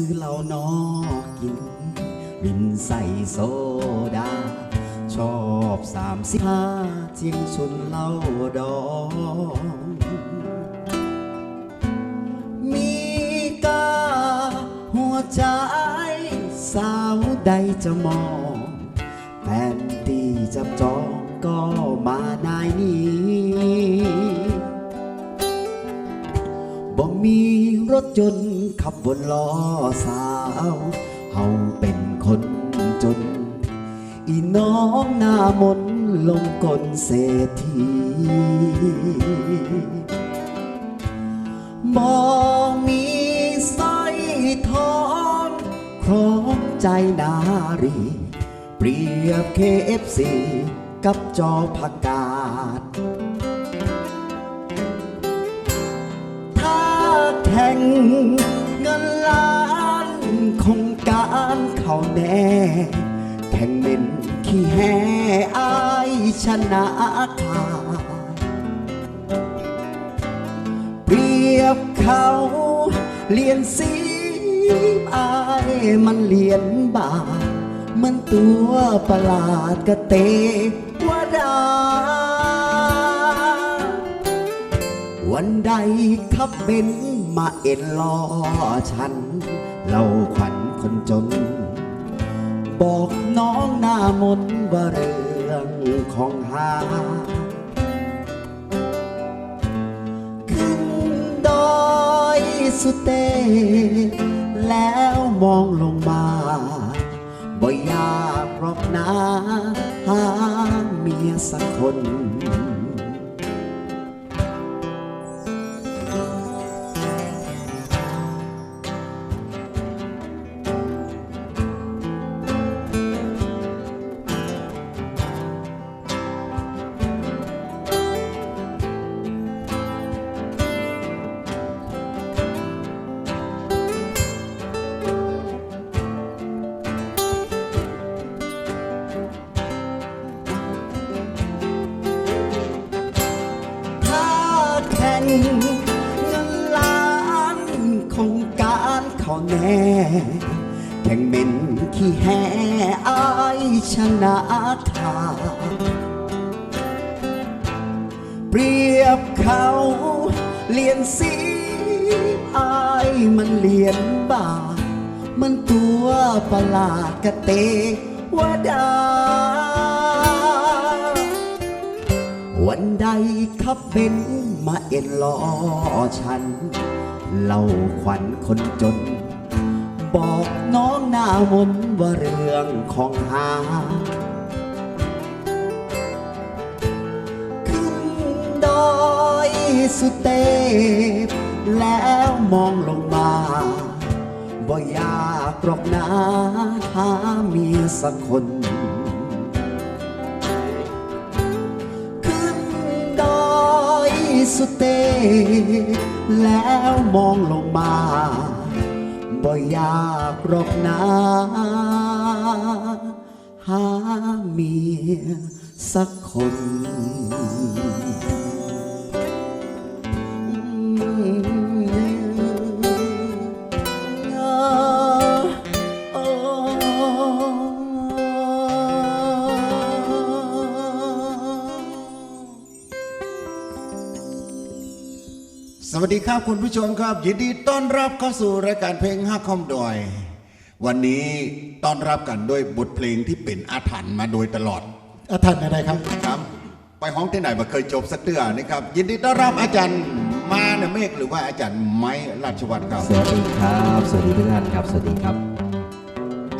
ซื้อเหล้านอกินรินใส่โซดา ชอบสามสิบห้าเจียงชุนเหล้าดอง มีกาหัวใจ สาวใดจะมองแฟนตีจับจองก็มานายนี้บ่มีรถยนต์ ขับบนล้อสาวเฮาเป็นคนจน อีน้องหน้ามนลงกลเศรษฐีบ่มีสร้อยทองครองใจนารี เปรียบเคเอฟซีกับจอผักกาดถ้าแข่ง ล้านคงการเข้าแน่แข่งเป็นขี้แห่อายชนะขาดเปรียบเขาเลียนสีอายมันเลียนบามันตัวประหลาดกระเตว่าดาวันใดขับเบน มาเอ็นล้อฉันเราขวัญคนจน บอกน้องหน้ามนว่าเรื่องของหา ขึ้นดอยสุเต แล้วมองลงมาบ่อยากรอกนะหาเมียสักคน แน่แข่งเป็นขี้แห่อายชนะขาเปรียบเขาเลียนสีอายมันเลียนบามันตัวประหลาดกระเตวดา วันใดขับเบนมาเอ็นล้อฉัน เล่าขวัญคนจน บอกน้องหน้ามนว่าเรื่องของหาขึ้นดอยสุเตแล้วมองลงมาบ่อยากหรอกนะหาเมียสักคน ขึ้นดอยสุเตแล้วมองลงมา บ่อยากรบนาหาเมียสักคน วัสดีครับคุณผู้ชมครับ ยินดีต้อนรับเข้าสู่รายการเพลงฮักคอมดอย วันนี้ต้อนรับกันด้วยบทเพลงที่เป็นอาถรรพ์มาโดยตลอดอาทันอะไรครับครับ ไปห้องที่ไหนมาเคยจบสักเตือนะครับ ยินดีต้อนรับอาจารย์มาเนเมฆหรือว่าอาจารย์ไม้ราชวัตรครับสวัสดีครับ สวัสดีทุกท่านครับ สวัสดีครับ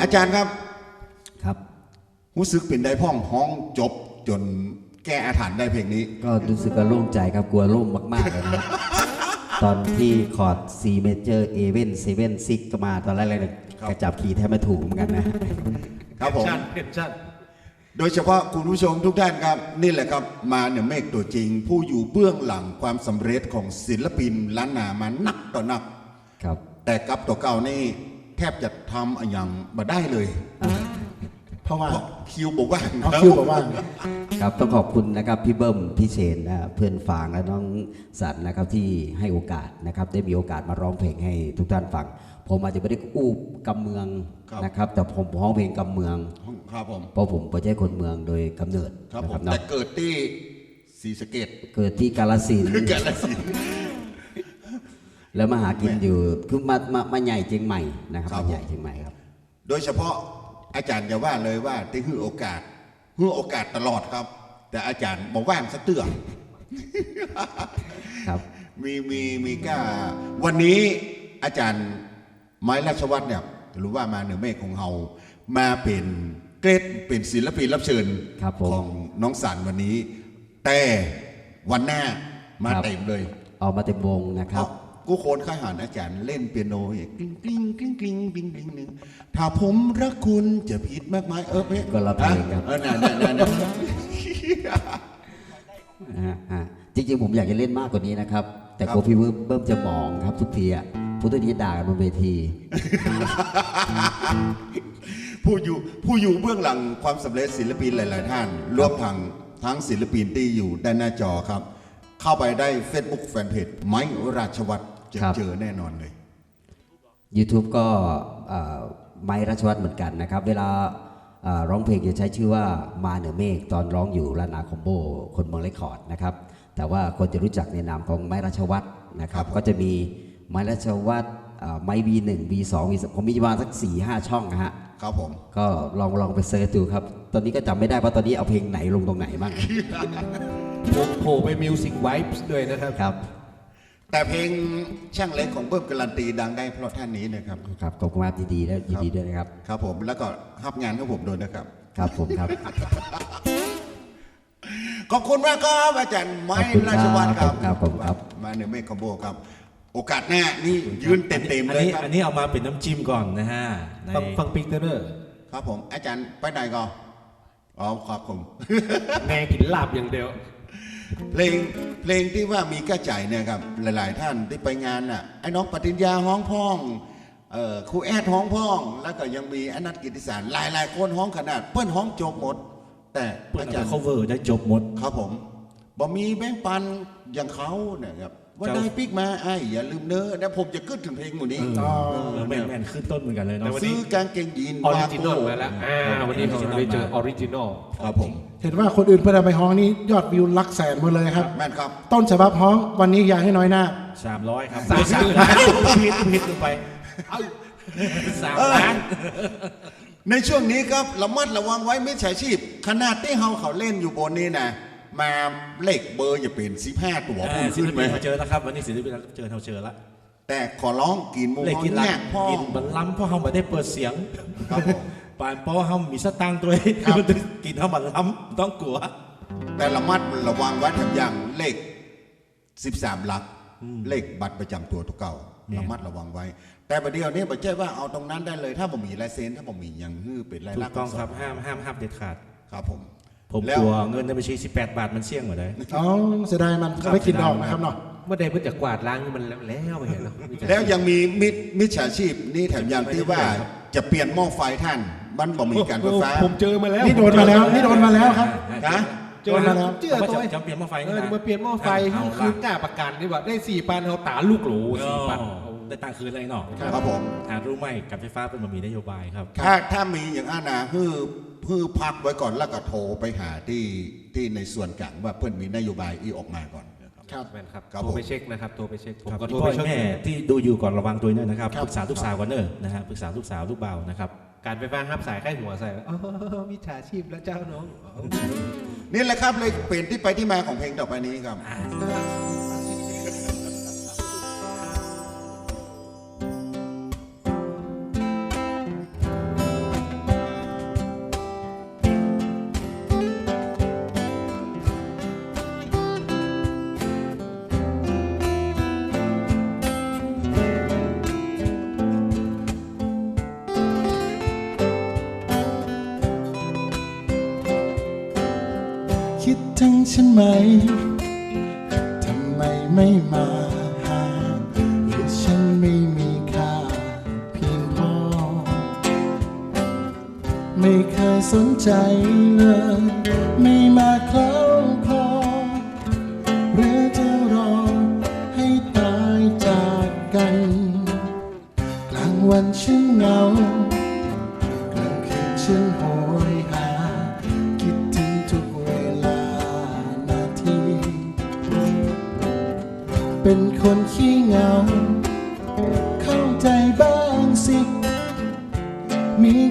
อาจารย์ครับครับรู้สึกเป็นได้พ่องห้องจบจนแก้อาถรรพ์ได้เพลงนี้ ก็รู้สึกว่าโล่งใจครับกลัวโล่งมากๆเลยนะครับ ตอนที่คอร์ด C major A เว่น7 6ก็มาตอนแรกเลยครับกระจับคีย์แทบไม่ถูกเหมือนกันนะ ครับผม ชัดเห็นชัดโดยเฉพาะคุณผู้ชมทุกท่านครับ นี่แหละครับมาเนเมฆตัวจริง ผู้อยู่เบื้องหลังความสำเร็จของศิลปินล้านนามานักต่อนัก ครับ แต่กับตัวเก่านี่แทบจะทำอนอย่างมาได้เลย เพราะว่าเพราะคิวบอกว่าเอาคิวบอกว่า ครับต้องขอบคุณนะครับพี่เบิ้มพี่เชนนะเพื่อนฝางและน้องสันนะครับที่ให้โอกาสนะครับได้มีโอกาสมาร้องเพลงให้ทุกท่านฟัง ผมอาจจะไม่ได้อู้กำเมืองนะครับ แต่ผมร้องเพลงกำเมือง ครับผมเพราะผมไม่ใช่คนเมืองโดยกำเนิดครับนะผครัมบเนาะแต่เกิดที่ศรีสะเกดเกิดที่กาลสินธุ์กาฬสินธุ์ แล้วมาหากินอยู่คือมามามาใหญ่เชียงใหม่นะครับครับ มาใหญ่เชียงใหม่ครับ โดยเฉพาะ อาจารย์อย่าว่าเลยว่าที่ให้โอกาสให้โอกาสตลอดครับ แต่อาจารย์บอกว่างสักเตือครับมีมีมีกล้าวันนี้อาจารย์ไม้ราชวัตรเนี่ยหรือว่ามาเหนือเมฆของเฮามาเป็นเกรดเป็นศิลปินรับเชิญครับผมของน้องสันวันนี้ แต่วันหน้ามาครับเต็มเลยออกมาเต็มวงนะคเพรับราะ กูโคนข้าหารอาจารย์เล่นเปียโนอย่างกลิ้งกลิ้งกลิ้งกลิ้งกลิ้งกลิ้งหนึ่งถ้าผมรักคุณจะผิดมากมายเออเพลงคนละเพลงครับ เออนั่นนั่นนั่นนั่นนะฮะฮะจริงๆ ผมอยากจะเล่นมากกว่านี้นะครับ แต่กลัวพี่เบิ้มเบิ้มจะมองครับ ทุกทีอะผู้ตัวนี้ด่ากันบนเวที ผู้อยู่ผู้อยู่เบื้องหลังความสำเร็จศิลปินหลาย ๆ ท่านรวมทั้งทั้งศิลปินที่อยู่ด้านหน้าจอครับ เข้าไปได้ Facebook Fanpage ไม้ราชวัตร จะครับเจอแน่นอนเลย YouTube ก็เอ่อไม้รัชวัตรเหมือนกันนะครับ เวลาเอ่อร้องเพลงจะใช้ชื่อว่ามาเหนือเมฆตอนร้องอยู่ลานาคอมโบ คนเมืองเรคคอร์ดนะครับ แต่ว่าคนจะรู้จักในนามของไม้รัชวัตรนะครับครับก็จะมีไม้รัชวัตรเอ่อไม้ V1 V2 V3 ผมมีประมาณสัก4ี่ห้าช่องนะฮะครับผม ก็ลองลองไปเซิร์ชดูครับ ตอนนี้ก็จำไม่ได้ว่าตอนนี้เอาเพลงไหนลงตรงไหนบ้างผมโผล่ไปมิวสิกไวส์ด้วยนะครับครับ แต่เพลงช่างเล็กของเบิ้มการันตีดังได้เพราะท่านนี้นะครับครับขอบคุณมากยินดีและยินดีด้วยนะครับครับผมแล้วก็รับงานให้ผมด้วยนะครับ ครับผมครับ ขอบคุณมากครับอาจารย์ไม้ขอบคุณครับราชวัตรครับครับผมครับมาเหนือเมฆคอมโบครับ โอกาสหน้านี่ยืนเต็มๆอันเลยนี้ครับอันนี้เอามาเป็นน้ำจิ้มก่อนนะฮะในฟังฟังปิกเตอร์ครับผมอาจารย์ไปไหนก่อนอ๋อครับผม แม่กินลาบอย่างเดียว เพลงเพลงที่ว่ามีกระจายเนี่ยครับหลาย ๆ ท่านที่ไปงานน่ะไอ้น้องปฏิญญาห้องพ้องเอ่อครูแอดห้องพ้อง แล้วก็ยังมีอนัทกิติสารหลาย ๆ คนห้องขนาดเปิ้นห้องจบหมด แต่เพื่อนอาเอาจารไปย์ cover ได้จบหมด ครับผมบ่มีแบงค์ปันอย่างเขาเนี่ยครับ ว่าเจ้าได้ปิกมาไอ้อย่าลืมเนอะนะผมจะขึ้นถึงเพลงหมู่นี้เออแม่นแม่นขึ้นต้นเหมือนกันเลยเนาะแต่วันนี้ซื้อกางเกงยีนออริจินอลวาโก้มาแล้วอ่าวันนี้เราได้เจอออริจินอลครับผมเห็นว่าคนอื่นเพื่อนเอาไปฮ้องนี่ยอดวิวหลักแสนหมดเลยครับแม่นครับ ต้นฉบับฮ้องวันนี้อย่าให้น้อยหน้าสามร้อยครับสามสามล้านพิษพิษลงไปสามล้านในช่วงนี้ครับระมัดระวังไว้มิจฉาชีพ ขนาดที่เฮาเขาเล่นอยู่บนนี้นะ มาเลขเบอร์อย่าเป็น15ตัวพุ่นศิขึ้ลนไหมปินเขาเจอแล้วครับ วันนี้ศิลปินเราเจอเราเจอแล้วแต่ขอร้องกินหมูเลยเขากินแยล้กพ่อ กินบันล้ำเพราะเขาไม่ได้เปิดเสียงครับผมปานเพราะว่าเขามีสตางค์ตัวเองกินเขาบันล้ำต้องกลัว แต่ระมัดระวังไว้แถมอย่างเลข 13 หลัก เลขบัตรประจำตัวตัวเก่าเนี่ย ระมัดระวังไว้ แต่ประเดี๋ยวนี้ไม่ใช่ว่าเอาตรงนั้นได้เลย ถ้าผมมีลายเซ็นถ้าผมมีอย่างฮื้อเป็นลายถูลักกษณ์ต้องนครับห้ามห้ามห้ามเด็ดขาด ครับผม ผมแล้วกลัวเงินในบัญชี 18 บาทมันเสี่ยงหมดเลยอ๋อเสียดายมันก็ไม่กินดอกนะครับเนาะเมื่อใดเพื่อจะกวาดล้างมันแล้วแล้วไปเห็นเนาะมิจฉาชีพแล้วยังมีมิจมิจฉาชีพนี่แถมอย่างที่ว่าจะเปลี่ยนหม้อไฟท่านมันบ่มีการไฟฟ้าผมเจอมาแล้วนี่โดนมาแล้วนี่โดนมาแล้วครับนะเจอมาแล้วเจอเอาตัวมาจำเปลี่ยนหม้อไฟเอนี่อนะมาเปลี่ยนหม้อไฟเอาคืละอกล้าประกันนี่ว่าได้สี่พันเขาตาลูกหลูสี่พันได้ตังค์คืนเลยเนาะครับผมหารู้ไหมการไฟฟ้าเป็นบะหมี่นโยบายครับ ถ้าถ้ามีอย่างอานาฮือ ฮือพักไว้ก่อนแล้วก็โทรไปหาที่ที่ในส่วนกลางว่าเพื่อนมีนโยบายอีออกมาก่อนนะครับ ครับ แม่นครับครับโทรไปผม เช็คนะครับโทรไปเช็คผมครับก็พี่โทรพ่อไปเช็คแม่ที่ดูอยู่ก่อนระวังตัวด้วยนะครับครับ ปรึกษาทุกสาวกันเนอะนะฮะปรึกษาทุกสาวทุกเบาวนะครับ การไปฟังครับสายใกล้หัวใส่อ๋อมิจฉาชีพแล้วเจ้าน้องอ๋อนี่แหละครับเลยเป็นที่ไปที่มาของเพลงต่อไปนี้ครับคิ ไม่เคยสนใจเลยไม่มาเคล้าคลอหรือจะรอให้ตายจากกัน กลางวันฉันเหงากลางคืนฉันโหยหา คิดถึงทุกเวลานาที เป็นคนขี้เหงา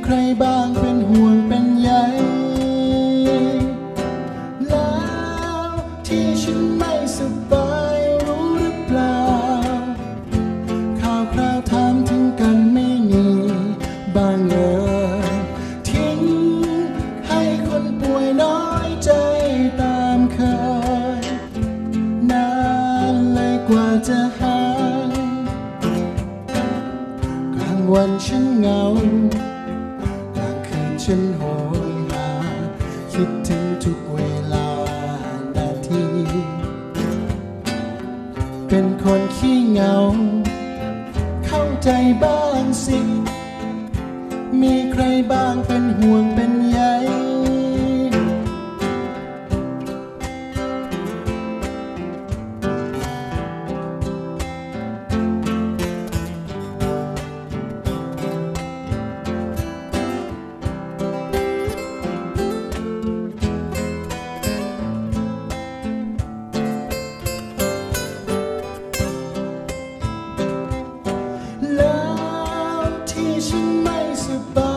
ใครบ้างเป็นห่วงเป็นใยแล้วที่ฉันไม่สบายรู้หรือเปล่า ข่าวคราวถามถึงกันไม่มีบ้างเลยทิ้งให้คนป่วยน้อยใจตามเคย นานเลยกว่าจะหายกลางวันฉันเหงา ฉันโหยหาคิดถึงทุกเวลานาที เป็นคนขี้เหงา เข้าใจบ้างสิ มีใครบ้างเป็นห่วง น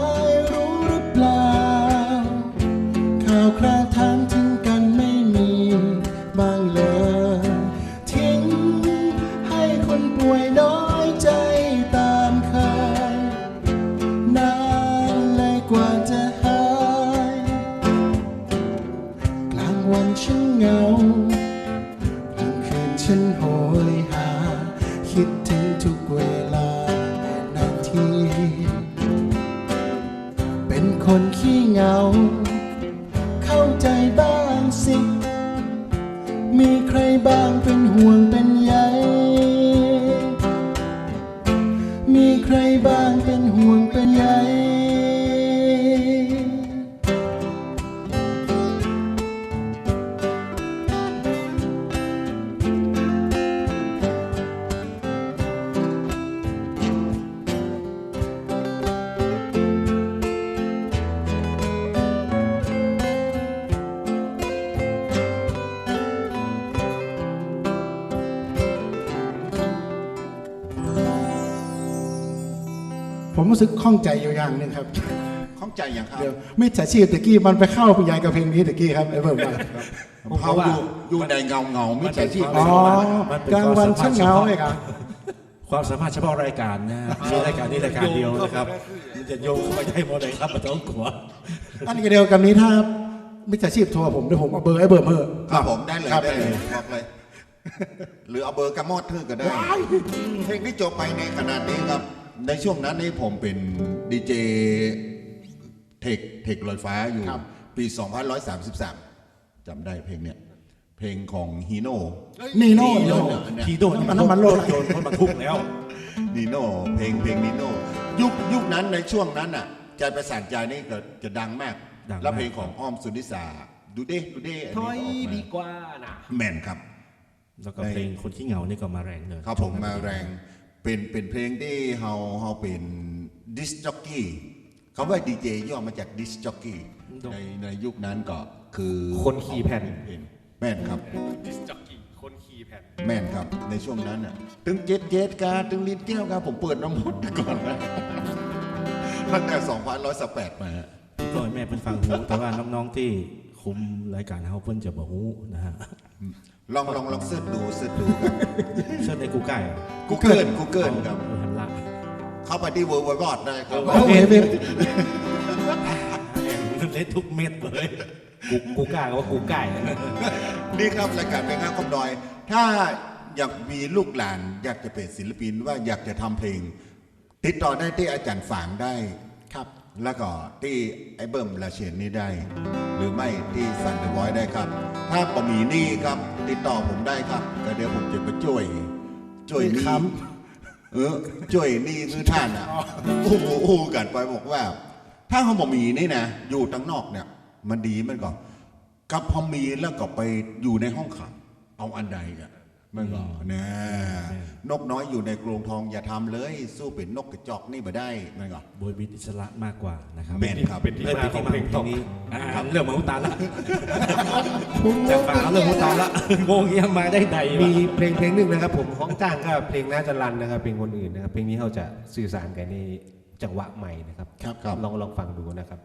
รู้สึกข้องใจอยู่อย่างหนึ่งครับข้องใจอย่างครับเดี๋ยวมิจฉาชีพตะกี้มันไปเข้าไปยายกับเพลงนี้ตะกี้ครับไอ้เบิ่มว่าเขาอยู่อยู่ในเงาเงาๆมิจฉาชีพอ๋อกลางวันช่างเหงาเลยครับความสามารถเฉพาะรายการนะฮะมีรายการนี้รายการเดียวนะครับมันจะโยงเข้าไปได้หมดเลยครับไมาต้องกลัวอันนี้ก็เดียวกับนี้ถ้ามิจฉาชีพโทรผมเดี๋ยวผมเอาเบอร์ไอ้เบิ่มเออครับผมได้เลยครับได้เลยบอกเลยหรือเอาเบอร์กระมอดทื่อก็ได้เพลงที่จบไปในขนาดนี้ครับ ในช่วงนั้นนี่ผมเป็นดีเจเทคเทคลอยฟ้าอยู่ครับ ปี2133จำได้เพลงเนี้ยเพลงของฮีโน่ นีโน่นีโน่ทีโดนมันน้ำมันโลดโยนคนบรรทุกแล้ว นีโน่เพลงเพลงนีโน่ยุคยุคนั้นในช่วงนั้นอะใจประสานใจนี่ก็จะดังมาก ดังมาก แล้วเพลงของอ้อมสุนิสาดูเด้ดูเด้นถนี้อยก็ออกมาดีกว่านะ แม่นครับ แล้วก็เพลงคนขี้เหงานี่ก็มาแรงเลยครับผมมาแรง เป็นเป็นเพลงที่เฮาเฮาเป็นดิสจ็อกกี้คำว่าดีเจย่อมาจากดิสจ็อกกี้ในในยุคนั้นก็คือคนขี่แผ่นเพลงแม่นครับดิสจ็อกกี้คนคนขี่แผ่นแม่นครับในช่วงนั้นน่ะตึงเจ็ดเจ็ดกาตึงลิ้นเกี้ยวกาผมเปิดน้ำมดก่อนนะตั้งแต่2118มาก็ให้แม่เพิ่นฟังหูแต่ว่าน้องๆที่คุมรายการเฮาเพิ่นจะบ่ฮู้นะฮะ ลองลองลองเสิร์ชดูเสิร์ชดูครับเชิญในกูไก่กูเกิลกูเกิลครับ หันหลังเข้าไปที่เวอร์บอดได้ครับเห็นเป็นเล่นทุกเม็ดเลยกูกูกล้าก็ว่ากูไก่นะนี่ครับรายการเป็นงานคอมดอย ถ้าอยากมีลูกหลาน อยากจะเป็นศิลปินว่าอยากจะทำเพลง ติดต่อได้ที่อาจารย์ฝางได้ครับ แล้วก็ที่ไอ้เบิ้มลาเชียนนี่ได้ หรือไม่ที่สันเดอร์บอยได้ครับ ถ้าปมีหนี่ครับ ติดต่อผมได้ครับก็เดี๋ยวผมจะไปช่วย ช่วยหนี่เออช่วยหนี่คือท่านอะโอ้โหโอ้โหกันไปบอกว่า ถ้าเขาบอมีนี่นะอยู่ตั้งนอกเนี่ย มันดีมันก็กับพอมีแล้วก็ไปอยู่ในห้องขังเอาอันใดอะ มันก็นะนกน้อยอยู่ในกรงทองอย่าทำเลย สู้เป็นนกกระจอกนี่มาได้มันก็โบยบิดอิสระมากกว่านะครับแม่นครับเป็นที่เริ่มมาเป็นขอที่งมาเพลงขตองกเพลงนี้อ่าเรื่องมาหุตาละจากฝาเรื่องหุตาละโงเงี้ยมาได้ใดมีวะเพลงเพลงหนึ่งนะครับ ผมของจ้างก็เพลงน่าจะรันนะครับเพลงคนอื่นนะครับเพลงนี้เขาจะสื่อสารกันในจังหวะใหม่นะครับครับครับลองลองฟังดูนะครับ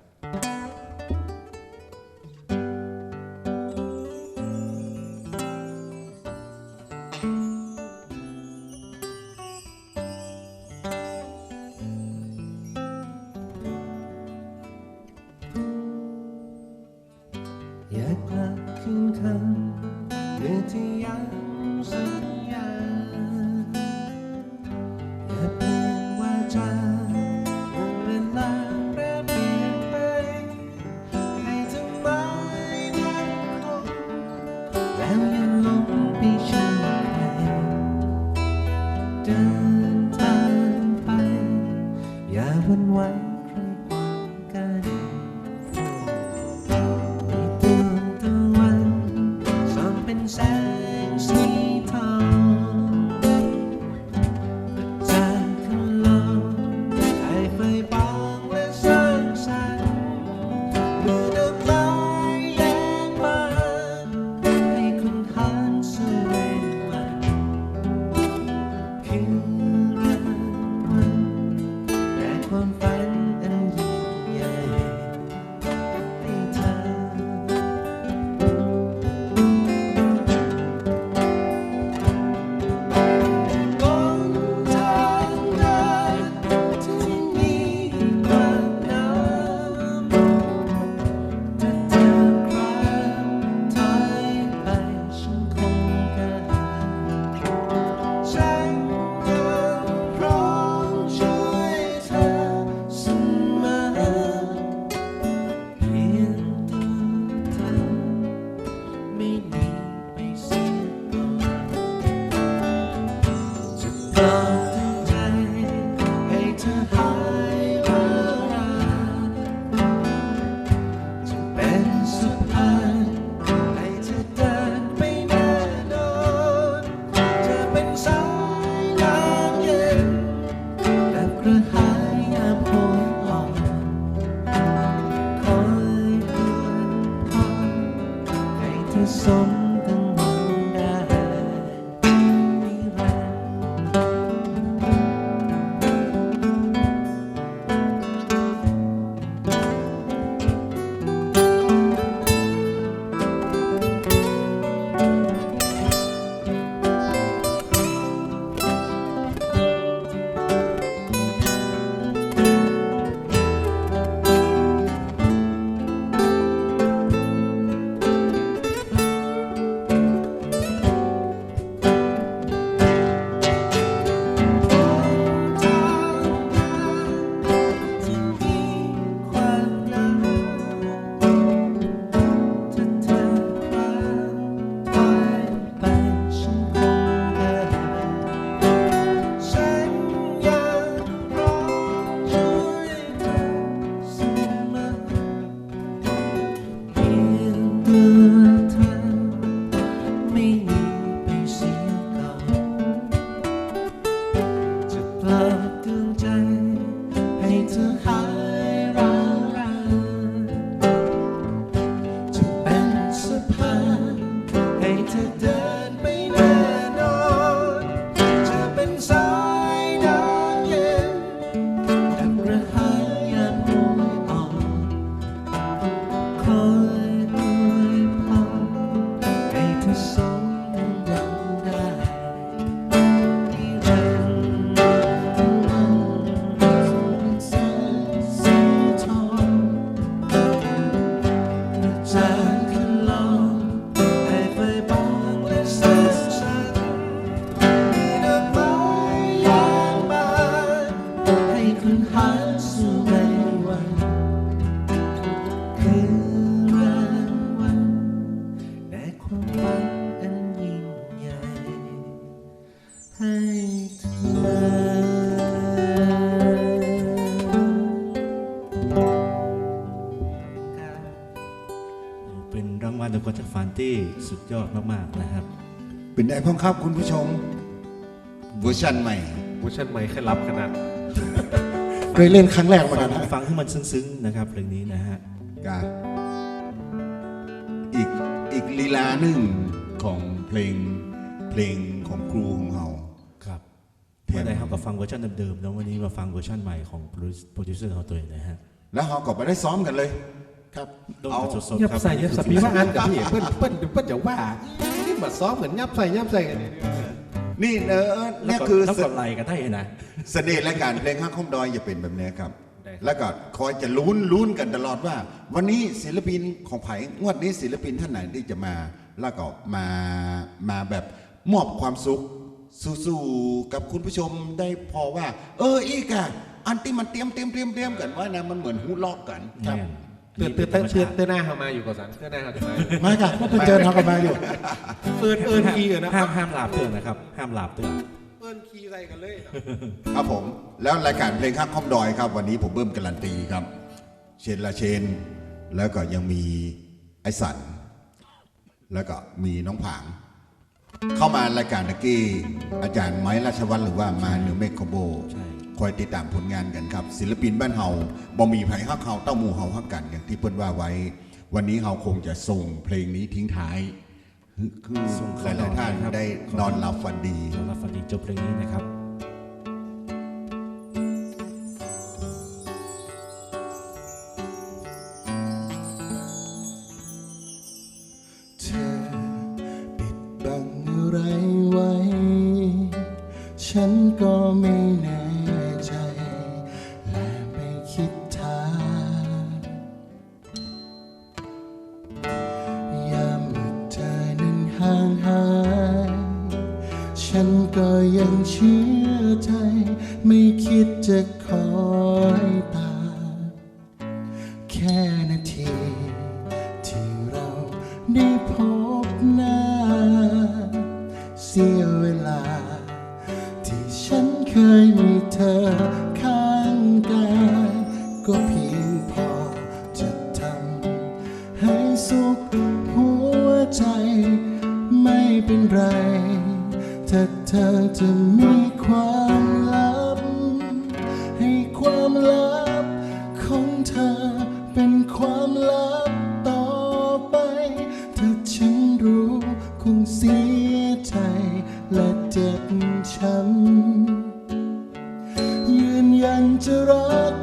ยอดมากๆนะครับ เป็นได้พ้องครับคุณผู้ชมเวอร์ชันใหม่ เวอร์ชันใหม่แค่รับขนาด เคยเล่นครั้งแรกเหมือนฟักังนนะฟังให้มันซึ้งๆนะครับเพลงนี้นะฮะกาอีกอีกลีลาหนึ่งของเพลงเพลงของครูของเราครับแถมเมื่อใดเขาก็ฟังเวอร์ชันเดิมๆแล้ววันนี้มาฟังเวอร์ชันใหม่ของโปรดิวเซอร์เขาตัวเองนะฮะ แล้วเราก็ไปได้ซ้อมกันเลย ครับต้องเอากันสดยับๆครับใส่ยับใส่ปีว่าอันกับพี่เปิ้ลเปิ้ลเปิ้ลจะว่านี่มาซ้อมเหมือนยับใส่ยับใส่กันเนี่ยนี่เนอะแล้วเนี่ยก็คือแล้วก็ไล่กันได้นะ เสน่ห์รายการเพลงข้างคมดอยอย่าเป็นแบบนี้ครับ ได้ครับ แล้วก็คอยจะลุ้นลุ้นกันตลอดว่า วันนี้ศิลปินของไผ่งวดนี้ศิลปินท่านไหนที่จะมา แล้วก็มามาแบบมอบความสุขสู่ๆกับคุณผู้ชมได้พอว่า เอออีกอะอันที่มันเตรียมเตรียมเตรียมเตรียมกันว่านะมันเหมือนหูลอกกัน ครับเตือนเตือนเตือนเตือนเตือนหน้าเขามาอยู่กับสันเตือนหน้าเขาจะมามาค่ะก็ไปเจอเขากันมาอยู่เตือนเอินคีกันนะห้ามห้ามหลาบเตือนนะครับ ห้ามหลาบเตือนเอินคีใส่กันเลยนะครับผม แล้วรายการเพลงข้างคอมดอยครับ วันนี้ผมเบิ่มการันตีครับ เชนละเชน แล้วก็ยังมีไอสัน แล้วก็มีน้องผาง เข้ามารายการตะกี้อาจารย์ไม้ราชวัฒน์หรือว่ามาเนอเมคคอมโบใช่ คอยติดตามผลงานกันครับ ศิลปินบ้านเฮาบ่มีไผฮักเฮาเต้าหมู่เฮาฮักกันอย่างที่เพิ่นว่าไว้ วันนี้เฮาคงจะส่งเพลงนี้ทิ้งท้ายคือส่งหเข้าลายๆท่านนอนนะครับได้นอนหลับฝันดีสำหรับฟันดีจบเพลงนี้นะครับ ฉันก็ยังเชื่อใจ ไม่คิดจะ ช้ำยืนยันจะรัก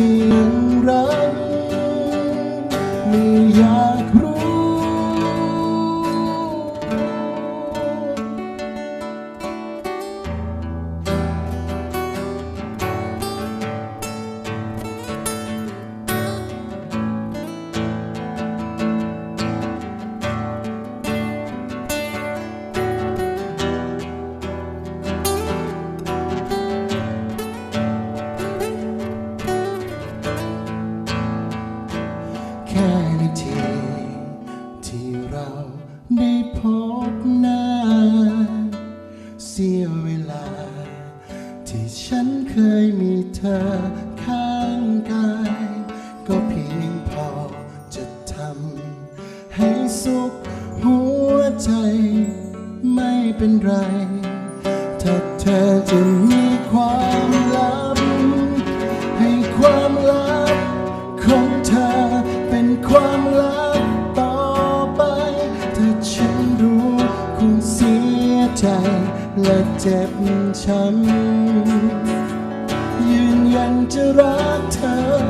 ที่ หัวใจไม่เป็นไร ถ้าเธอจะมีความลับ ให้ความลับของเธอเป็นความลับต่อไป ถ้าฉันรู้คงเสียใจและเจ็บช้ำยืนยันจะรักเธอ